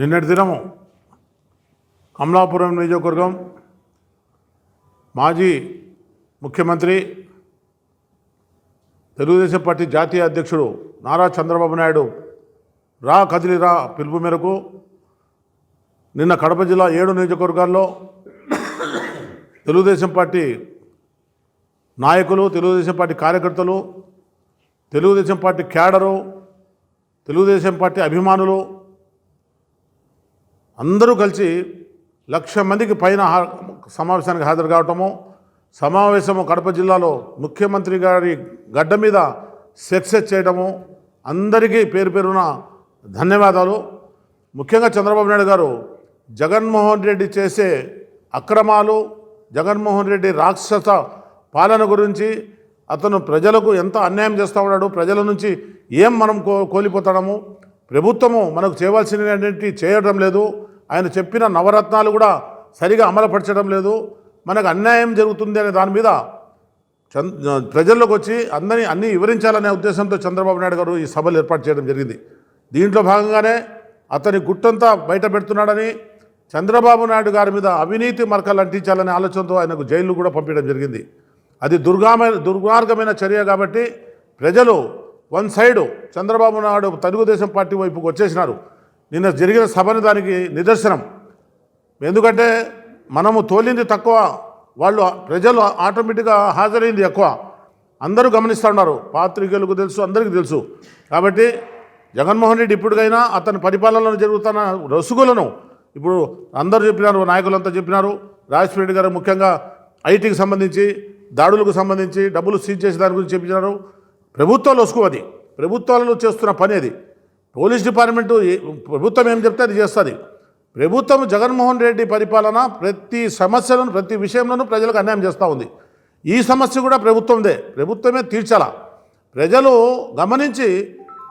నిన్నటి దినము కమలాపురం నియోజకవర్గం మాజీ ముఖ్యమంత్రి తెలుగుదేశం పార్టీ జాతీయ అధ్యక్షుడు నారా చంద్రబాబు నాయుడు రా కదిలిరా పిలుపు మేరకు నిన్న కడప జిల్లా ఏడు నియోజకవర్గాల్లో తెలుగుదేశం పార్టీ నాయకులు తెలుగుదేశం పార్టీ కార్యకర్తలు Telugudesam party cadre Telugudesam party అభిమానులు అందరూ కలిసి లక్ష మందికి పైన సమావేశానికి హాజరు కావటము సమావేశము కడప జిల్లాలో ముఖ్యమంత్రి గారి గడ్డ మీద సక్సెస్ చేయడము అందరికీ పేరు పేరున ధన్యవాదాలు. ముఖ్యంగా చంద్రబాబు నాయుడు గారు జగన్మోహన్ రెడ్డి చేసే అక్రమాలు జగన్మోహన్ రెడ్డి రాక్షస పాలన గురించి అతను ప్రజలకు ఎంత అన్యాయం చేస్తూ ఉన్నాడు ప్రజల నుంచి ఏం మనం కో కోల్పోతాడము ప్రభుత్వము మనకు చేయవలసినటువంటి చేయడం లేదు. ఆయన చెప్పిన నవరత్నాలు కూడా సరిగా అమలుపరచడం లేదు. మనకు అన్యాయం జరుగుతుంది అనే దాని మీద చంద్ ప్రజల్లోకి వచ్చి అందరినీ అన్నీ వివరించాలనే ఉద్దేశంతో చంద్రబాబు నాయుడు గారు ఈ సభలు ఏర్పాటు చేయడం జరిగింది. దీంట్లో భాగంగానే అతని గుట్టంతా బయట పెడుతున్నాడని చంద్రబాబు నాయుడు గారి మీద అవినీతి మరకలు అంటించాలనే ఆలోచనతో ఆయనకు జైలు కూడా పంపించడం జరిగింది. అది దుర్గామైన దుర్మార్గమైన చర్య కాబట్టి ప్రజలు one side Chandrababu Naidu Telugudesam party వైపుకు వచ్చేసినారు. నిన్న జరిగిన సభని దానికి నిదర్శనం. ఎందుకంటే మనము తోలింది తక్కువ వాళ్ళు ప్రజలు ఆటోమేటిక్గా హాజరైంది ఎక్కువ. అందరూ గమనిస్తూ ఉన్నారు. పాత్రికేయులకు తెలుసు అందరికీ తెలుసు. కాబట్టి జగన్మోహన్ రెడ్డి ఇప్పటికైనా అతని పరిపాలనలో జరుగుతున్న రసుగులను ఇప్పుడు అందరూ చెప్పినారు నాయకులంతా చెప్పినారు. రాజశేఖర రెడ్డి గారు ముఖ్యంగా ఐటీకి సంబంధించి దాడులకు సంబంధించి డబ్బులు సీజ్ చేసే దాని గురించి చెప్పినారు. ప్రభుత్వాలు వసుకు అది ప్రభుత్వాలను చేస్తున్న పని అది. పోలీస్ డిపార్ట్మెంటు ప్రభుత్వం ఏం చెప్తే అది చేస్తుంది. ప్రభుత్వం జగన్మోహన్ రెడ్డి పరిపాలన ప్రతి సమస్యలను ప్రతి విషయంలోనూ ప్రజలకు అన్యాయం చేస్తూ ఉంది. ఈ సమస్య కూడా ప్రభుత్వందే. ప్రభుత్వమే తీర్చాల. ప్రజలు గమనించి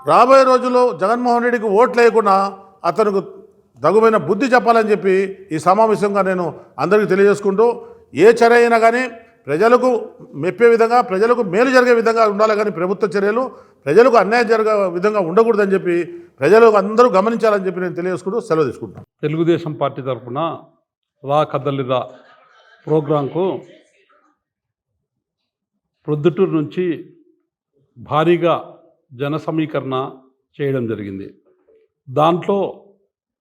రాబోయే రోజుల్లో జగన్మోహన్ రెడ్డికి ఓట్లు వేయకుండా అతనికి తగుమైన బుద్ధి చెప్పాలని చెప్పి ఈ సమావేశంగా నేను అందరికీ తెలియజేసుకుంటూ ఏ చర్య అయినా కానీ ప్రజలకు మెప్పే విధంగా ప్రజలకు మేలు జరిగే విధంగా ఉండాలి కానీ ప్రభుత్వ చర్యలు. ప్రజలకు అన్యాయం జరగ విధంగా ఉండకూడదని చెప్పి ప్రజలు అందరూ గమనించాలని చెప్పి నేను తెలియజేసుకుంటూ సెలవు తీసుకుంటాను తెలుగుదేశం పార్టీ తరఫున రా కదలిరా ప్రోగ్రాంకు ప్రొద్దుటూరు నుంచి భారీగా జన సమీకరణ చేయడం జరిగింది. దాంట్లో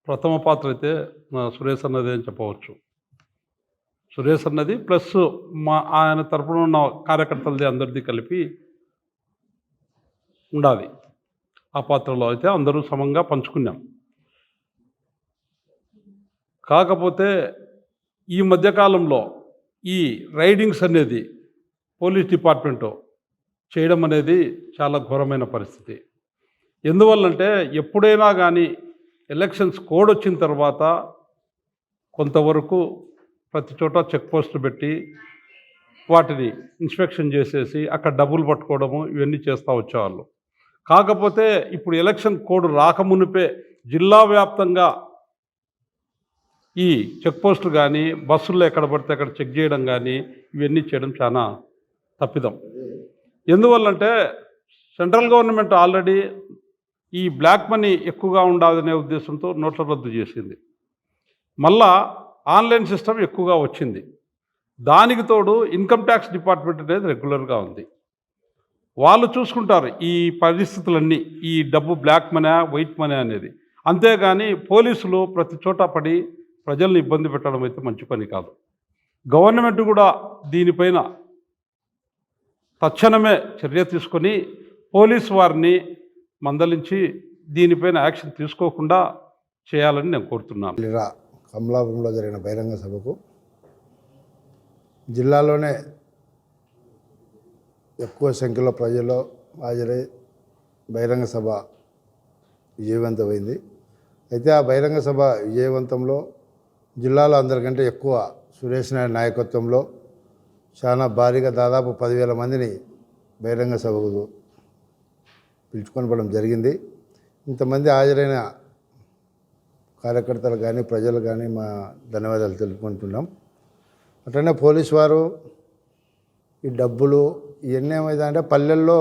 ప్రథమ పాత్ర అయితే మా సురేష్ అన్నది అని చెప్పవచ్చు. సురేష్ అన్నది ప్లస్ మా ఆయన తరపున ఉన్న కార్యకర్తలది అందరిది కలిపి ఉండాలి. ఆ పాత్రలో అయితే అందరూ సమంగా పంచుకున్నాం. కాకపోతే ఈ మధ్యకాలంలో ఈ రైడింగ్స్ అనేది పోలీస్ డిపార్ట్మెంటు చేయడం అనేది చాలా ఘోరమైన పరిస్థితి. ఎందువల్లంటే ఎప్పుడైనా కానీ ఎలక్షన్స్ కోడ్ వచ్చిన తర్వాత కొంతవరకు ప్రతి చోట చెక్ పోస్టులు పెట్టి వాటిని ఇన్స్పెక్షన్ చేసేసి అక్కడ డబ్బులు పట్టుకోవడము ఇవన్నీ చేస్తూ వచ్చేవాళ్ళు. కాకపోతే ఇప్పుడు ఎలక్షన్ కోడ్ రాకమునిపే జిల్లా వ్యాప్తంగా ఈ చెక్ పోస్టులు కానీ బస్సుల్లో ఎక్కడ పడితే అక్కడ చెక్ చేయడం కానీ ఇవన్నీ చేయడం చాలా తప్పిదం. ఎందువల్లంటే సెంట్రల్ గవర్నమెంట్ ఆల్రెడీ ఈ బ్లాక్ మనీ ఎక్కువగా ఉండాలనే ఉద్దేశంతో నోట్ల రద్దు చేసింది. మళ్ళా ఆన్లైన్ సిస్టమ్ ఎక్కువగా వచ్చింది. దానికి తోడు ఇన్కమ్ ట్యాక్స్ డిపార్ట్మెంట్ అనేది రెగ్యులర్గా ఉంది. వాళ్ళు చూసుకుంటారు ఈ పరిస్థితులన్నీ ఈ డబ్బు బ్లాక్ మనీ వైట్ మనీ అనేది. అంతేగాని పోలీసులు ప్రతి చోట పడి ప్రజల్ని ఇబ్బంది పెట్టడం అయితే మంచి పని కాదు. గవర్నమెంట్ కూడా దీనిపైన తక్షణమే చర్య తీసుకొని పోలీస్ వారిని మందలించి దీనిపైన యాక్షన్ తీసుకోకుండా చేయాలని నేను కోరుతున్నాను. కమలాపురంలో జరిగిన బహిరంగ సభకు జిల్లాలోనే ఎక్కువ సంఖ్యలో ప్రజలు హాజరై బహిరంగ సభ విజయవంతమైంది అయితే ఆ బహిరంగ సభ విజయవంతంలో జిల్లాలో అందరికంటే ఎక్కువ సురేష్ నాయుడు నాయకత్వంలో చాలా భారీగా దాదాపు పదివేల మందిని బహిరంగ సభకు పిలుచుకొని పోవడం జరిగింది. ఇంతమంది హాజరైన కార్యకర్తలు కానీ ప్రజలు కానీ మా ధన్యవాదాలు తెలుపుకుంటున్నాం. అట్లనే పోలీస్ వారు ఈ డబ్బులు ఇవన్నీ ఏమైందంటే పల్లెల్లో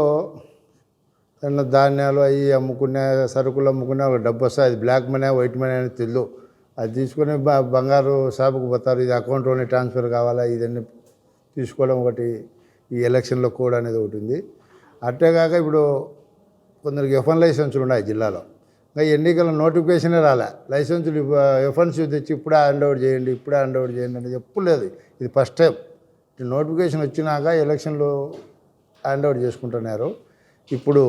దాంట్లో ధాన్యాలు అవి అమ్ముకునే సరుకులు అమ్ముకునే ఒక డబ్బు వస్తాయి. అది బ్లాక్ మనీ వైట్ మనీ అని తెలియదు అది తీసుకొని బంగారు షాపుకు పోతారు. ఇది అకౌంట్లోనే ట్రాన్స్ఫర్ కావాలా? ఇదన్నీ తీసుకోవడం ఒకటి. ఈ ఎలక్షన్లో కోడ్ అనేది ఒకటి ఉంది. అట్టేగాక ఇప్పుడు కొందరికి ఎఫ్ఎన్ లైసెన్సులు ఉన్నాయి జిల్లాలో. ఇంకా ఎన్నికల నోటిఫికేషనే రాలే. లైసెన్సులు ఎఫ్ఎన్స్ తెచ్చి ఇప్పుడే హ్యాండ్ ఓవర్ చేయండి ఇప్పుడే హ్యాండ్ ఓవర్ చేయండి అనేది చెప్పలేదు ఇది ఫస్ట్ టైం నోటిఫికేషన్ వచ్చినాక ఎలక్షన్లు హ్యాండ్ చేసుకుంటున్నారు. ఇప్పుడు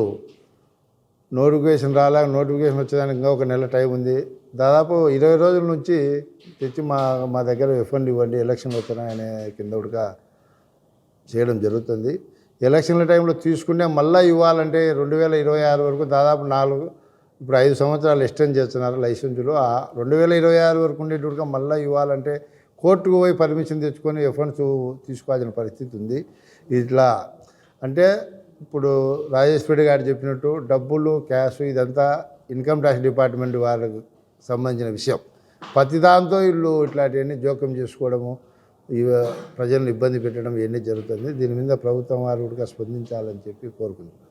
నోటిఫికేషన్ రాలా నోటిఫికేషన్ వచ్చేదానికి ఇంకా ఒక నెల టైం ఉంది. దాదాపు ఇరవై రోజుల నుంచి తెచ్చి మా మా దగ్గర ఎఫ్ఎండ్ ఇవ్వండి ఎలక్షన్లు వస్తున్నాయనే కింద ఉడక చేయడం జరుగుతుంది. ఎలక్షన్ల టైంలో తీసుకునే మళ్ళీ ఇవ్వాలంటే రెండు వేల ఇరవై ఆరు వరకు దాదాపు నాలుగు ఇప్పుడు ఐదు సంవత్సరాలు ఎక్స్టెండ్ చేస్తున్నారు లైసెన్సులు. రెండు వేల ఇరవై ఆరు వరకు ఉండేటట్టుగా మళ్ళీ ఇవ్వాలంటే కోర్టుకు పోయి పర్మిషన్ తెచ్చుకొని ఎఫ్ఎన్స్ తీసుకోవాల్సిన పరిస్థితి ఉంది. ఇట్లా అంటే ఇప్పుడు రాజేశ్వరి గారు చెప్పినట్టు డబ్బులు క్యాష్ ఇదంతా ఇన్కమ్ ట్యాక్స్ డిపార్ట్మెంట్ వాళ్ళకు సంబంధించిన విషయం. ప్రతి దాంతో వీళ్ళు ఇట్లాంటివన్నీ జోక్యం చేసుకోవడము ఇవి ప్రజలను ఇబ్బంది పెట్టడం ఇవన్నీ జరుగుతుంది. దీని మీద ప్రభుత్వం వారు కూడా స్పందించాలని చెప్పి కోరుకుంటున్నాను.